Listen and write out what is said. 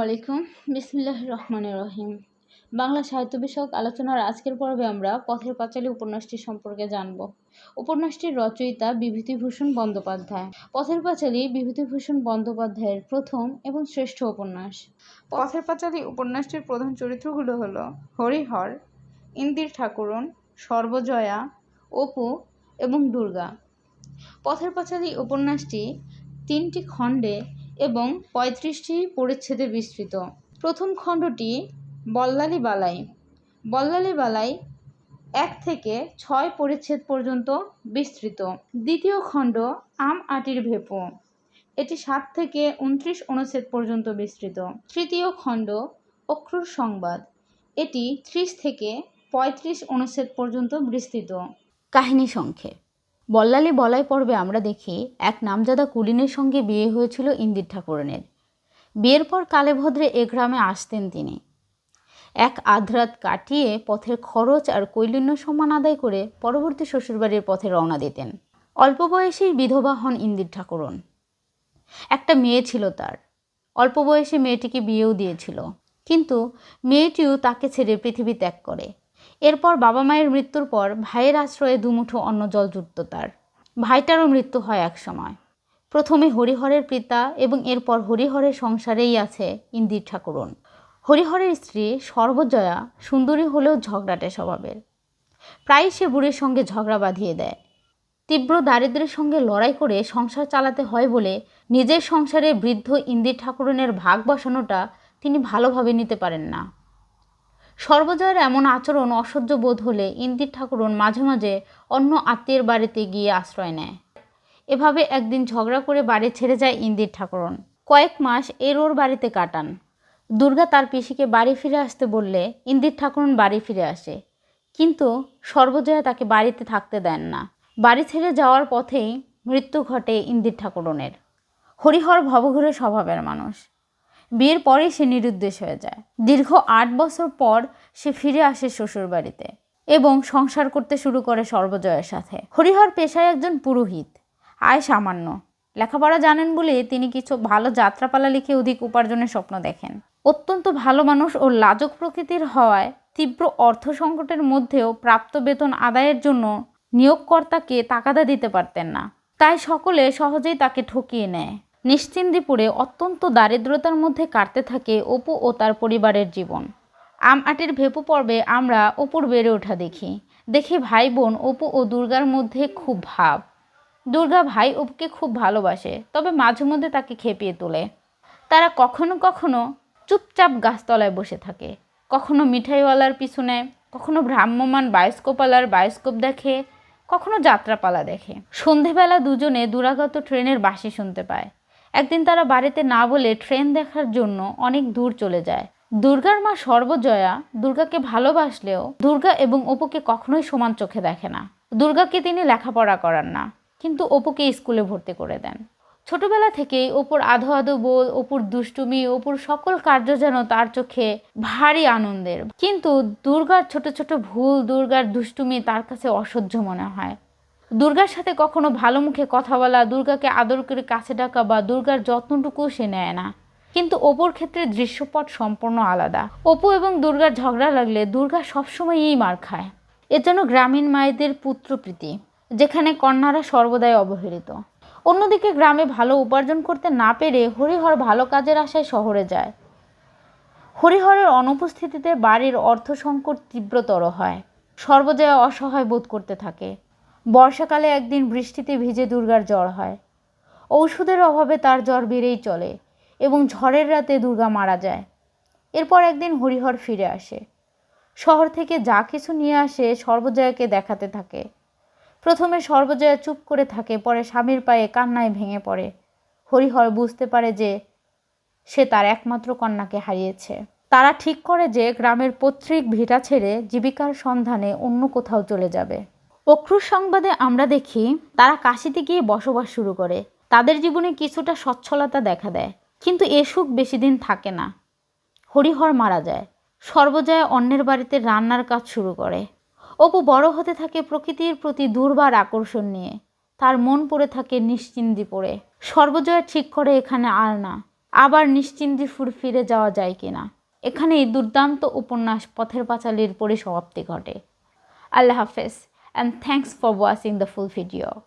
আলাইকুম। বিসমিল্লাহ রহমান রহিম। বাংলা সাহিত্য বিষয়ক আলোচনার আজকের পর্বে আমরা পথের পাঁচালী উপন্যাসটি সম্পর্কে জানব। উপন্যাসটির রচয়িতা বিভূতিভূষণ বন্দ্যোপাধ্যায়। পথের পাঁচালী বিভূতিভূষণ বন্দ্যোপাধ্যায়ের প্রথম এবং শ্রেষ্ঠ উপন্যাস। পথের পাঁচালী উপন্যাসটির প্রধান চরিত্রগুলো হলো হরিহর, ইন্দির ঠাকুরন, সর্বজয়া, অপু এবং দুর্গা। পথের পাঁচালী উপন্যাসটি তিনটি খণ্ডে এবং পঁয়ত্রিশটি পরিচ্ছেদে বিস্তৃত। প্রথম খণ্ডটি বল্লালি বালাই বল্লালি বালাই এক থেকে ছয় পরিচ্ছেদ পর্যন্ত বিস্তৃত। দ্বিতীয় খণ্ড আম আটির ভেপো। এটি সাত থেকে উনত্রিশ অনুচ্ছেদ পর্যন্ত বিস্তৃত। তৃতীয় খণ্ড অক্রুর সংবাদ। এটি ত্রিশ থেকে পঁয়ত্রিশ অনুচ্ছেদ পর্যন্ত বিস্তৃত। কাহিনী সংক্ষেপ। বল্লালি বলাই পর্বে আমরা দেখি এক নামজাদা কুলিনের সঙ্গে বিয়ে হয়েছিল ইন্দির ঠাকুরনের। বিয়ের পর কালেভদ্রে এ গ্রামে আসতেন তিনি। এক আধরাত কাটিয়ে পথের খরচ আর কৈলিন্য সম্মান আদায় করে পরবর্তী শ্বশুরবাড়ির পথে রওনা দিতেন। অল্প বয়সেই বিধবা হন ইন্দির ঠাকুরন। একটা মেয়ে ছিল তার। অল্প বয়সে মেয়েটিকে বিয়েও দিয়েছিল। কিন্তু মেয়েটিও তাকে ছেড়ে পৃথিবী ত্যাগ করে। এরপর বাবা মায়ের মৃত্যুর পর ভাইয়ের আশ্রয়ে দুমুঠো অন্ন জল জুটত তার। ভাইটারও মৃত্যু হয় এক সময়। প্রথমে হরিহরের পিতা এবং এরপর হরিহরের সংসারেই আছে ইন্দির ঠাকুরন। হরিহরের স্ত্রী সর্বজয়া সুন্দরী হলেও ঝগড়াটে স্বভাবের। প্রায়ই সে বুড়ির সঙ্গে ঝগড়া বাঁধিয়ে দেয়। তীব্র দারিদ্র্যের সঙ্গে লড়াই করে সংসার চালাতে হয় বলে নিজের সংসারে বৃদ্ধ ইন্দির ঠাকুরনের ভাগ বসানোটা তিনি ভালোভাবে নিতে পারেন না। সর্বজয়ের এমন আচরণ অসহ্য বোধ হলে ইন্দির ঠাকুরন মাঝে মাঝে অন্য আত্মীয়ের বাড়িতে গিয়ে আশ্রয় নেয়। এভাবে একদিন ঝগড়া করে বাড়ি ছেড়ে যায় ইন্দির ঠাকুরন। কয়েক মাস এর ওর বাড়িতে কাটান। দুর্গা তার পিসিকে বাড়ি ফিরে আসতে বললে ইন্দির ঠাকুরন বাড়ি ফিরে আসে। কিন্তু সর্বজয়া তাকে বাড়িতে থাকতে দেন না। বাড়ি ছেড়ে যাওয়ার পথেই মৃত্যু ঘটে ইন্দির ঠাকুরনের। হরিহর ভবঘুরে স্বভাবের মানুষ। বিয়ের পরেই সে নিরুদ্দেশ হয়ে যায়। দীর্ঘ আট বছর পর সে ফিরে আসে শ্বশুর বাড়িতে এবং সংসার করতে শুরু করে সর্বজয়ের সাথে। হরিহর পেশায় একজন পুরোহিত। আয় সামান্য। লেখাপড়া জানেন বলে তিনি কিছু ভালো যাত্রাপালা লিখে অধিক উপার্জনের স্বপ্ন দেখেন। অত্যন্ত ভালো মানুষ ও লাজক প্রকৃতির হওয়ায় তীব্র অর্থ সংকটের মধ্যেও প্রাপ্ত বেতন আদায়ের জন্য নিয়োগকর্তাকে তাকাদা দিতে পারতেন না। তাই সকলে সহজেই তাকে ঠকিয়ে নেয়। নিশ্চিন্দিপুরে অত্যন্ত দারিদ্রতার মধ্যে কাটতে থাকে অপু ও তার পরিবারের জীবন। আম আটের ভেপু পর্বে আমরা অপুর বেড়ে ওঠা দেখি। দেখি ভাই বোন অপু ও দুর্গার মধ্যে খুব ভাব। দুর্গা ভাই অপুকে খুব ভালোবাসে, তবে মাঝে মধ্যে তাকে খেপিয়ে তোলে। তারা কখনো কখনো চুপচাপ গাছতলায় বসে থাকে। কখনো মিঠাইওয়ালার পিছনে, কখনো ভ্রাম্যমান বায়োস্কোপালার বায়োস্কোপ দেখে, কখনো যাত্রাপালা দেখে। সন্ধেবেলা দুজনে দুরাগত ট্রেনের বাঁশি শুনতে পায়। একদিন তারা বাড়িতে না বলে ট্রেন দেখার জন্য অনেক দূর চলে যায়। দুর্গার মা সর্বজয়া দুর্গাকে ভালোবাসলেও দুর্গা এবং অপুকে কখনোই সমান চোখে দেখে না। দুর্গাকে তিনি লেখাপড়া করান না, কিন্তু অপুকে স্কুলে ভর্তি করে দেন। ছোটবেলা থেকেই অপুর আধো আধো বোধ অপুর দুষ্টুমি, অপুর সকল কার্য যেন তার চোখে ভারী আনন্দের। কিন্তু দুর্গার ছোট ছোট ভুল, দুর্গার দুষ্টুমি তার কাছে অসহ্য মনে হয়। দুর্গার সাথে কখনো ভালো মুখে কথা বলা, দুর্গাকে আদর করে কাছে ডাকা বা দুর্গার যত্নটুকু সে নেয় না। কিন্তু অপুর ক্ষেত্রে দৃশ্যপট সম্পূর্ণ আলাদা। অপু এবং দুর্গার ঝগড়া লাগলে দুর্গা সবসময়ই মার খায়। এর জন্য গ্রামীণ মায়েদের পুত্রপ্রীতি যেখানে কন্যারা সর্বদাই অবহেলিত। অন্যদিকে গ্রামে ভালো উপার্জন করতে না পেরে হরিহর ভালো কাজের আশায় শহরে যায়। হরিহরের অনুপস্থিতিতে বাড়ির অর্থ সংকট তীব্রতর হয়। সর্বজয়া অসহায় বোধ করতে থাকে। বর্ষাকালে একদিন বৃষ্টিতে ভিজে দুর্গার জ্বর হয়। ঔষধের অভাবে তার জ্বর বেড়েই চলে এবং ঝড়ের রাতে দুর্গা মারা যায়। এরপর একদিন হরিহর ফিরে আসে। শহর থেকে যা কিছু নিয়ে আসে সর্বজয়াকে দেখাতে থাকে। প্রথমে সর্বজয়া চুপ করে থাকে, পরে স্বামীর পায়ে কান্নায় ভেঙে পড়ে। হরিহর বুঝতে পারে যে সে তার একমাত্র কন্যাকে হারিয়েছে। তারা ঠিক করে যে গ্রামের পৈতৃক ভিটা ছেড়ে জীবিকার সন্ধানে অন্য কোথাও চলে যাবে। অক্রুর সংবাদে আমরা দেখি, তারা কাশিতে গিয়ে বসবাস শুরু করে। তাদের জীবনে কিছুটা সচ্ছলতা দেখা দেয়, কিন্তু এ সুখ বেশি দিন থাকে না। হরিহর মারা যায়। সর্বজয়া অন্যের বাড়িতে রান্নার কাজ শুরু করে। অপু বড় হতে থাকে প্রকৃতির প্রতি দুর্বার আকর্ষণ নিয়ে। তার মন পড়ে থাকে নিশ্চিন্দি পড়ে। সর্বজয়া ঠিক করে এখানে আর না। আবার নিশ্চিন্তিপুর ফিরে যাওয়া যায় কিনা। এখানেই দুর্দান্ত উপন্যাস পথের পাঁচালীর পরিসমাপ্তি ঘটে। আল্লাহ হাফেজ। and thanks for watching the full video.